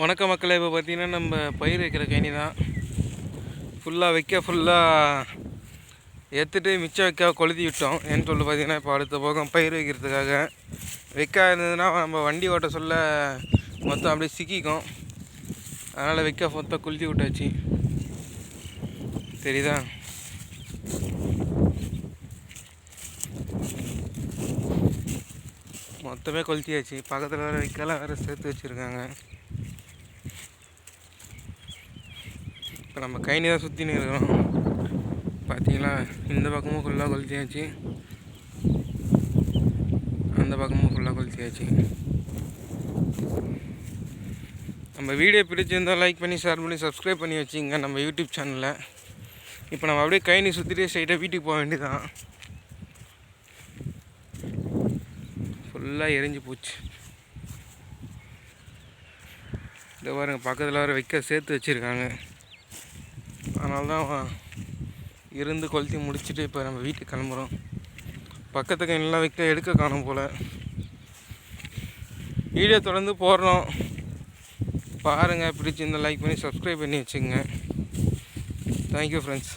வணக்க மக்களை இப்போ பார்த்தீங்கன்னா நம்ம பயிர் வைக்கிற கழனி தான். ஃபுல்லாக வைக்க ஃபுல்லாக எடுத்துகிட்டு மிச்சம் வைக்க கொளுத்தி விட்டோம். ஏன்னு சொல்லி பார்த்தீங்கன்னா இப்போ அடுத்த போகம் பயிர் வைக்கிறதுக்காக. வைக்கா இருந்ததுன்னா நம்ம வண்டி ஓட்ட சொல்ல மொத்தம் அப்படியே சிக்கிக்கும். அதனால் வைக்க மொத்தம் கொளுத்தி விட்டாச்சு. தெரியுதா? மொத்தமே கொளுத்தியாச்சு பக்கத்தில் வேறு வைக்கலாம் வேறு சேர்த்து வச்சுருக்காங்க. இப்போ நம்ம கைனி தான் சுற்றின்னு இருக்கிறோம். பார்த்தீங்களா? இந்த பக்கமும் ஃபுல்லாக கொளுத்தியாச்சு. அந்த பக்கமும் ஃபுல்லாக கொளுத்தியாச்சு. நம்ம வீடியோ பிடிச்சிருந்தால் லைக் பண்ணி ஷேர் பண்ணி சப்ஸ்கிரைப் பண்ணி வச்சுங்க நம்ம யூடியூப் சேனலில் இப்போ நம்ம அப்படியே கைனி சுற்றிட்டு ஸ்ட்ரைட்டாக வீட்டுக்கு போக வேண்டியதான் ஃபுல்லாக எரிஞ்சு போச்சு. இதை பாருங்கள் பக்கத்தில் வர வைக்க சேர்த்து வச்சுருக்காங்க. அதனால தான் இருந்து கொளுத்தி முடிச்சுட்டு இப்போ நம்ம வீட்டுக்கு கிளம்புறோம். பக்கத்துக்கு எல்லாம் வைக்க எடுக்க காணும் போல். வீடியோ தொடர்ந்து போடுறோம். பாருங்கள் பிடிச்சி இந்த லைக் பண்ணி சப்ஸ்கிரைப் பண்ணி வச்சுக்கோங்க. Thank you friends